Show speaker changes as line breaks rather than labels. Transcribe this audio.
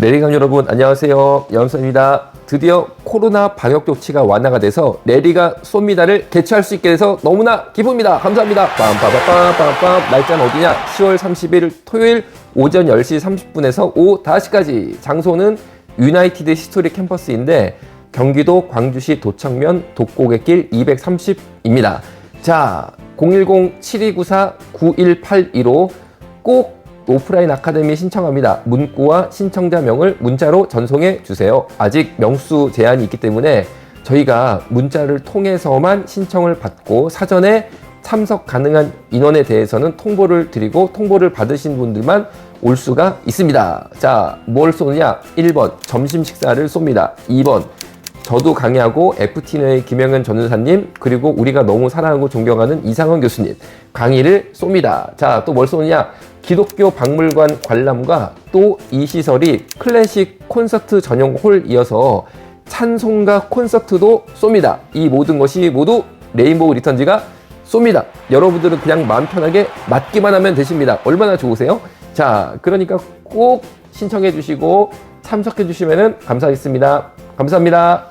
내리감 여러분 안녕하세요. 염선입니다. 드디어 코로나 방역 조치가 완화가 돼서 내리가 쏩니다를 개최할 수 있게 돼서 너무나 기쁩니다. 감사합니다. 빰빠바빰빰빰. 날짜는 어디냐? 10월 30일 토요일 오전 10시 30분에서 오후 5시까지. 장소는 유나이티드 히스토리 캠퍼스인데 경기도 광주시 도청면 독고개길 230입니다. 자 010-7294-9182로 꼭 오프라인 아카데미 신청합니다. 문구와 신청자명을 문자로 전송해 주세요. 아직 명수 제한이 있기 때문에 저희가 문자를 통해서만 신청을 받고 사전에 참석 가능한 인원에 대해서는 통보를 드리고 통보를 받으신 분들만 올 수가 있습니다. 자, 뭘 쏘느냐? 1번 점심 식사를 쏩니다. 2번 저도 강의하고 FTN의 김영현 전우사님 그리고 우리가 너무 사랑하고 존경하는 이상원 교수님 강의를 쏩니다. 자, 또 뭘 쏘느냐? 기독교 박물관 관람과 또 이 시설이 클래식 콘서트 전용 홀이어서 찬송가 콘서트도 쏩니다. 이 모든 것이 모두 레인보우 리턴즈가 쏩니다. 여러분들은 그냥 마음 편하게 맞기만 하면 되십니다. 얼마나 좋으세요? 자, 그러니까 꼭 신청해 주시고 참석해 주시면 감사하겠습니다. 감사합니다.